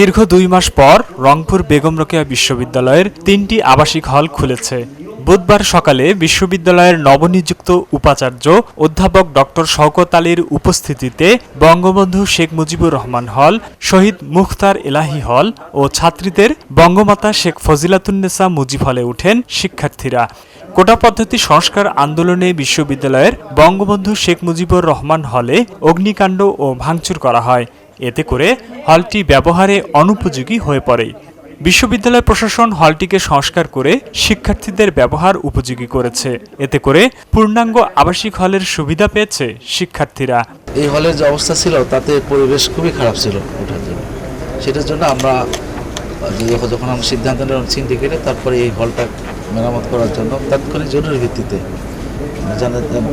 দীর্ঘ দুই মাস পর রংপুর বেগম রোকেয়া বিশ্ববিদ্যালয়ের তিনটি আবাসিক হল খুলেছে। বুধবার সকালে বিশ্ববিদ্যালয়ের নবনিযুক্ত উপাচার্য অধ্যাপক ডক্টর শওকত আলীর উপস্থিতিতে বঙ্গবন্ধু শেখ মুজিবুর রহমান হল, শহীদ মুখতার এলাহি হল ও ছাত্রীদের বঙ্গমাতা শেখ ফজিলাতুন্নেসা মুজিব হলে উঠেন শিক্ষার্থীরা। কোটা পদ্ধতি সংস্কার আন্দোলনে বিশ্ববিদ্যালয়ের বঙ্গবন্ধু শেখ মুজিবুর রহমান হলে অগ্নিকাণ্ড ও ভাঙচুর করা হয়। এতে করে হলটি ব্যবহারে অনুপযোগী হয়ে পড়ে। বিশ্ববিদ্যালয় প্রশাসন হলটিকে সংস্কার করে শিক্ষার্থীদের ব্যবহার উপযোগী করেছে। এতে করে পূর্ণাঙ্গ আবাসিক হলের সুবিধা পেয়েছে শিক্ষার্থীরা। এই হলের যে অবস্থা ছিল, তাতে পরিবেশ খুবই খারাপ ছিল ওঠার জন্য। সেটার জন্য আমরা যখন আমরা সিদ্ধান্ত নিলাম সিন্ডিকেটে তারপরে এই হলটা মেরামত করার জন্য তাৎক্ষণিক জরুরি ভিত্তিতে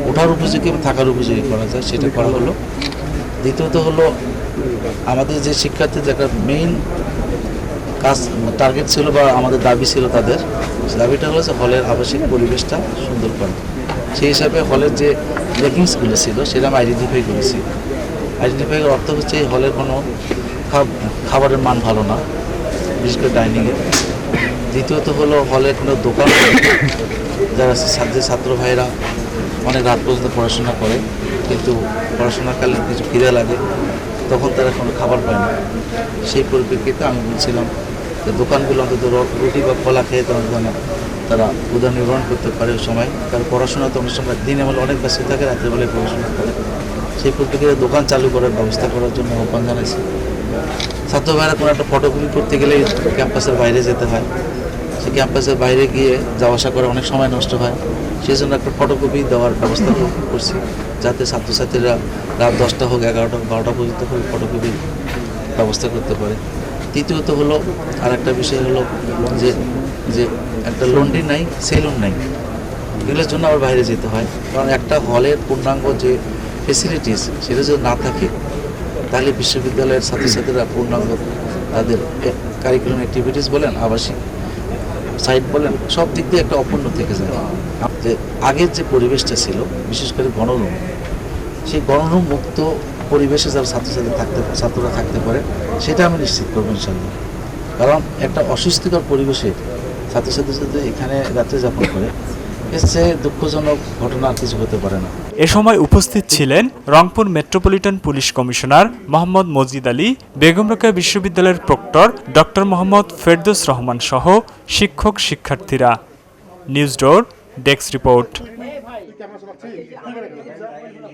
ওঠার উপযোগী থাকার উপযোগী করা যায়, সেটা করা হলো। দ্বিতীয়ত হলো, আমাদের যে শিক্ষার্থীদের একটা মেইন কাজ টার্গেট ছিল বা আমাদের দাবি ছিল তাদের দাবিটা হলো যে হলের আবাসিক পরিবেশটা সুন্দর করা। সেই হিসাবে হলের যে লেকিংসগুলো ছিল, সেটা আমি আইডেন্টিফাই করেছি। আইডেন্টিফাই করার অর্থ হচ্ছে এই হলের কোনো খাবারের মান ভালো না, বিশেষ করে ডাইনিংয়ে দ্বিতীয়ত হলো হলের কোনো দোকান যারা যে ছাত্র ভাইরা অনেক রাত পর্যন্ত পড়াশোনা করে, কিন্তু পড়াশোনাকালে কিছু ফিরে লাগে তখন তারা কোনো খাবার পায় না। সেই পরিপ্রেক্ষিতে আমি বলছিলাম যে দোকানগুলো অন্তত রুটি বা কলা খেয়ে তারা যেন তারা উদার নির্বাহন করতে পারে ওই সময়। কারণ পড়াশোনা তো অনেক সময় দিনে বেলা অনেক ব্যস্ত থাকে, রাত্রেবেলায় পড়াশোনা করে। সেই পরিপ্রেক্ষিতে দোকান চালু করার ব্যবস্থা করার জন্য আহ্বান জানাইছি। ছাত্র ভাইরা কোনো একটা ফটোকপি করতে গেলে ক্যাম্পাসের বাইরে যেতে হয়। সে ক্যাম্পাসের বাইরে গিয়ে যাওয়া আসা করে অনেক সময় নষ্ট হয়। সেই জন্য একটা ফটোকপি দেওয়ার ব্যবস্থা করছি। যাতে ছাত্রছাত্রীরা রাত দশটা হোক এগারোটা, বারোটা পর্যন্ত হোক ফটোকপির ব্যবস্থা করতে পারে। তৃতীয়ত হলো আর একটা বিষয় হলো যে যে একটা লন্ড্রি নাই সেলুন নাই। এগুলোর জন্য আবার বাইরে যেতে হয়। কারণ একটা হলের পূর্ণাঙ্গ যে ফেসিলিটিস সেটা যদি না থাকে, তাহলে বিশ্ববিদ্যালয়ের ছাত্রছাত্রীরা পূর্ণাঙ্গ তাদের কারিকুলাম অ্যাক্টিভিটিস বলেন, আবাসিক সাইট বলেন, সব দিক দিয়ে একটা অপূর্ণ থেকে যায়। যে আগের যে পরিবেশটা ছিল, বিশেষ করে গণরুম, সেই গণরুম মুক্ত পরিবেশে যারা ছাত্রছাত্রী থাকতে, ছাত্ররা থাকতে পারে, সেটা আমি নিশ্চিত করব ইনশাল্লাহ কারণ একটা অস্বস্তিকর পরিবেশে ছাত্রছাত্রী যদি এখানে রাত্রে যাপন করে চেয়ে দুঃখজনক ঘটনা কিছু হতে পারে না। এ সময় উপস্থিত ছিলেন Rangpur metropolitan police commissioner Mohammad Majid Ali, Begum Rokeya বিশ্ববিদ্যালয়ের প্রক্টর ডক্টর মোহাম্মদ ফেরদৌস রহমান সহ শিক্ষক শিক্ষার্থীরা। News door, desk report.